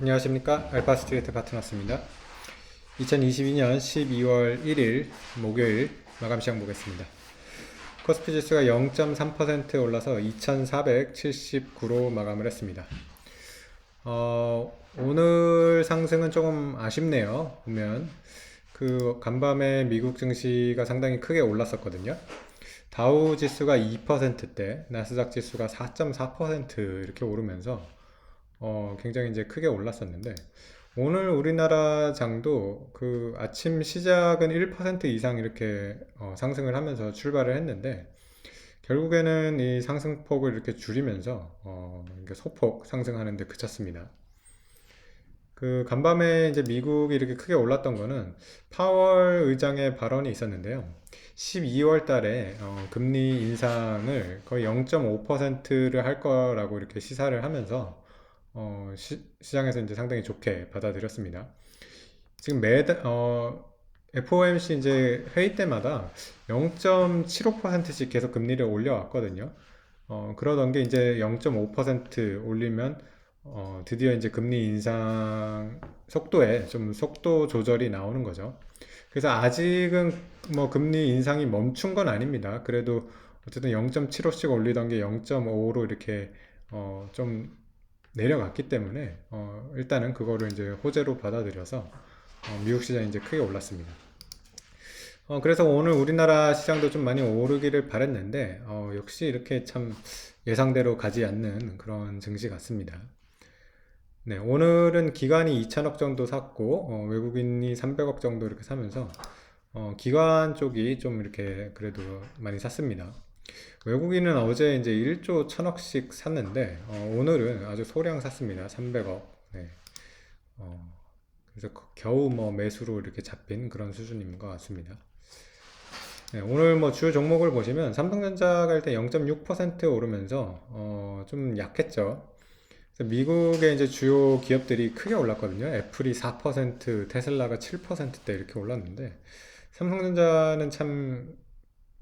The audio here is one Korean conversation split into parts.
안녕하십니까? 알파스트레이트 파트너스입니다. 2022년 12월 1일 목요일 마감 시장 보겠습니다. 코스피 지수가 0.3% 올라서 2479로 마감을 했습니다. 어, 오늘 상승은 조금 아쉽네요 보면. 그 간밤에 미국 증시가 상당히 크게 올랐었거든요. 다우 지수가 2%대 나스닥 지수가 4.4% 이렇게 오르면서 어, 굉장히 이제 크게 올랐었는데 오늘 우리나라 장도 그 아침 시작은 1% 이상 이렇게 어, 상승을 하면서 출발을 했는데 결국에는 이 상승폭을 이렇게 줄이면서 어, 소폭 상승하는데 그쳤습니다. 그 간밤에 이제 미국이 이렇게 크게 올랐던 거는 파월 의장의 발언이 있었는데요. 12월 달에 어, 금리 인상을 거의 0.5%를 할 거라고 이렇게 시사를 하면서 어, 시, 장에서 이제 상당히 좋게 받아들였습니다. 지금 매달 어, FOMC 이제 회의 때마다 0.75%씩 계속 금리를 올려왔거든요. 어, 그러던 게 이제 0.5% 올리면 어, 드디어 이제 금리 인상 속도에 좀 속도 조절이 나오는 거죠. 그래서 아직은 뭐 금리 인상이 멈춘 건 아닙니다. 그래도 어쨌든 0.75씩 올리던 게 0.5로 이렇게 어, 좀 내려갔기 때문에 어, 일단은 그거를 이제 호재로 받아들여서 어, 미국 시장이 이제 크게 올랐습니다. 어, 그래서 오늘 우리나라 시장도 좀 많이 오르기를 바랬는데 어, 역시 이렇게 참 예상대로 가지 않는 그런 증시 같습니다. 네, 오늘은 기관이 2천억 정도 샀고 어, 외국인이 300억 정도 이렇게 사면서 어, 기관 쪽이 좀 이렇게 그래도 많이 샀습니다. 외국인은 어제 이제 1조 1000억씩 샀는데 어, 오늘은 아주 소량 샀습니다. 300억. 네. 어, 그래서 겨우 뭐 매수로 이렇게 잡힌 그런 수준인 것 같습니다. 네, 오늘 뭐 주요 종목을 보시면 삼성전자가 일단 0.6% 오르면서 어, 좀 약했죠. 미국의 이제 주요 기업들이 크게 올랐거든요. 애플이 4%, 테슬라가 7%대 이렇게 올랐는데 삼성전자는 참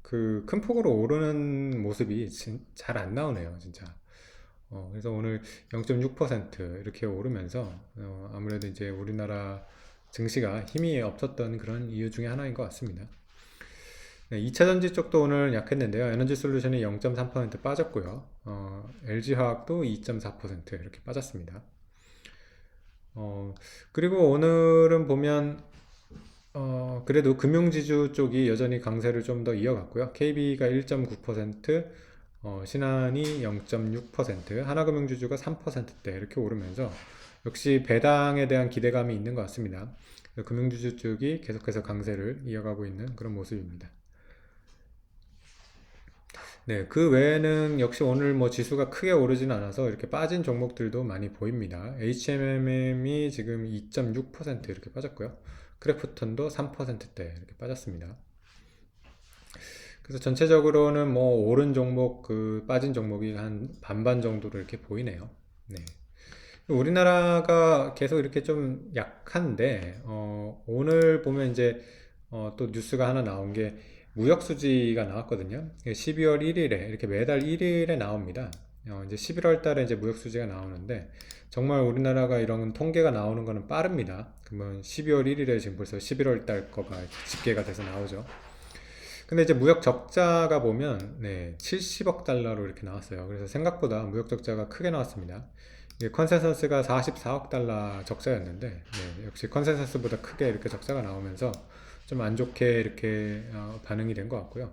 그 큰 폭으로 오르는 모습이 잘 안 나오네요, 진짜. 어, 그래서 오늘 0.6% 이렇게 오르면서 어, 아무래도 이제 우리나라 증시가 힘이 없었던 그런 이유 중에 하나인 것 같습니다. 네, 2차 전지 쪽도 오늘 약했는데요. 에너지 솔루션이 0.3% 빠졌고요. 어, LG화학도 2.4% 이렇게 빠졌습니다. 어, 그리고 오늘은 보면 어, 그래도 금융지주 쪽이 여전히 강세를 좀 더 이어갔고요. KB가 1.9%, 어, 신한이 0.6%, 하나금융지주가 3%대 이렇게 오르면서 역시 배당에 대한 기대감이 있는 것 같습니다. 금융지주 쪽이 계속해서 강세를 이어가고 있는 그런 모습입니다. 네, 그 외에는 역시 오늘 뭐 지수가 크게 오르진 않아서 이렇게 빠진 종목들도 많이 보입니다. HMM이 지금 2.6% 이렇게 빠졌고요. 크래프톤도 3%대 이렇게 빠졌습니다. 그래서 전체적으로는 뭐 오른 종목 그 빠진 종목이 한 반반 정도로 이렇게 보이네요. 네. 우리나라가 계속 이렇게 좀 약한데 어, 오늘 보면 이제 어, 또 뉴스가 하나 나온 게 무역 수지가 나왔거든요. 12월 1일에 이렇게 매달 1일에 나옵니다. 어, 이제 11월 달에 이제 무역 수지가 나오는데 정말 우리나라가 이런 통계가 나오는 거는 빠릅니다. 그러면 12월 1일에 지금 벌써 11월 달 거가 집계가 돼서 나오죠. 근데 이제 무역 적자가 보면 네, 70억 달러로 이렇게 나왔어요. 그래서 생각보다 무역 적자가 크게 나왔습니다. 컨센서스가 44억 달러 적자였는데 네, 역시 컨센서스보다 크게 이렇게 적자가 나오면서 좀 안 좋게 이렇게 어, 반응이 된 것 같고요.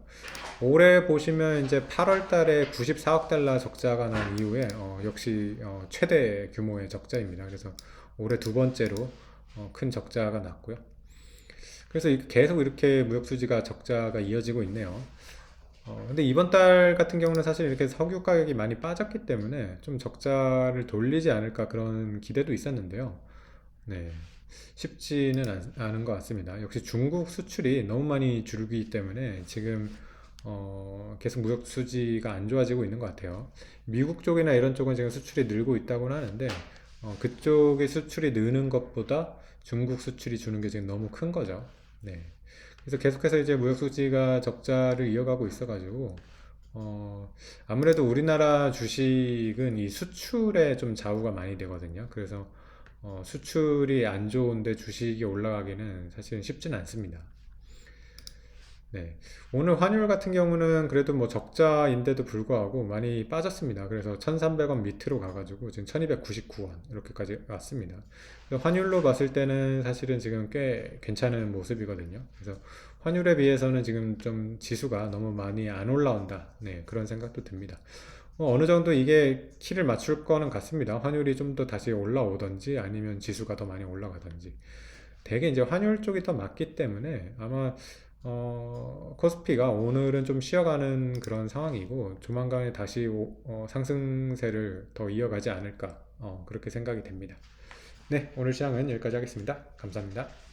올해 보시면 이제 8월 달에 94억 달러 적자가 난 이후에 어, 역시 어, 최대 규모의 적자입니다. 그래서 올해 두 번째로 어, 큰 적자가 났고요. 그래서 계속 이렇게 무역 수지가 적자가 이어지고 있네요. 어, 근데 이번 달 같은 경우는 사실 이렇게 석유 가격이 많이 빠졌기 때문에 좀 적자를 돌리지 않을까 그런 기대도 있었는데요. 네. 쉽지는 않은 것 같습니다. 역시 중국 수출이 너무 많이 줄기 때문에 지금 어, 계속 무역 수지가 안 좋아지고 있는 것 같아요. 미국 쪽이나 이런 쪽은 지금 수출이 늘고 있다고는 하는데 어, 그쪽의 수출이 느는 것보다 중국 수출이 주는 게 지금 너무 큰 거죠. 네. 그래서 계속해서 이제 무역 수지가 적자를 이어가고 있어가지고 어, 아무래도 우리나라 주식은 이 수출에 좀 좌우가 많이 되거든요. 그래서 어, 수출이 안 좋은데 주식이 올라가기는 사실은 쉽진 않습니다. 네. 오늘 환율 같은 경우는 그래도 뭐 적자인데도 불구하고 많이 빠졌습니다. 그래서 1,300원 밑으로 가가지고 지금 1,299원 이렇게까지 왔습니다. 환율로 봤을 때는 사실은 지금 꽤 괜찮은 모습이거든요. 그래서 환율에 비해서는 지금 좀 지수가 너무 많이 안 올라온다. 네, 그런 생각도 듭니다. 어, 어느 정도 이게 키를 맞출 거는 같습니다. 환율이 좀 더 다시 올라오든지 아니면 지수가 더 많이 올라가든지. 대개 이제 환율 쪽이 더 맞기 때문에 아마 어, 코스피가 오늘은 좀 쉬어가는 그런 상황이고 조만간에 다시 오- 어, 상승세를 더 이어가지 않을까 어, 그렇게 생각이 됩니다. 네, 오늘 시장은 여기까지 하겠습니다. 감사합니다.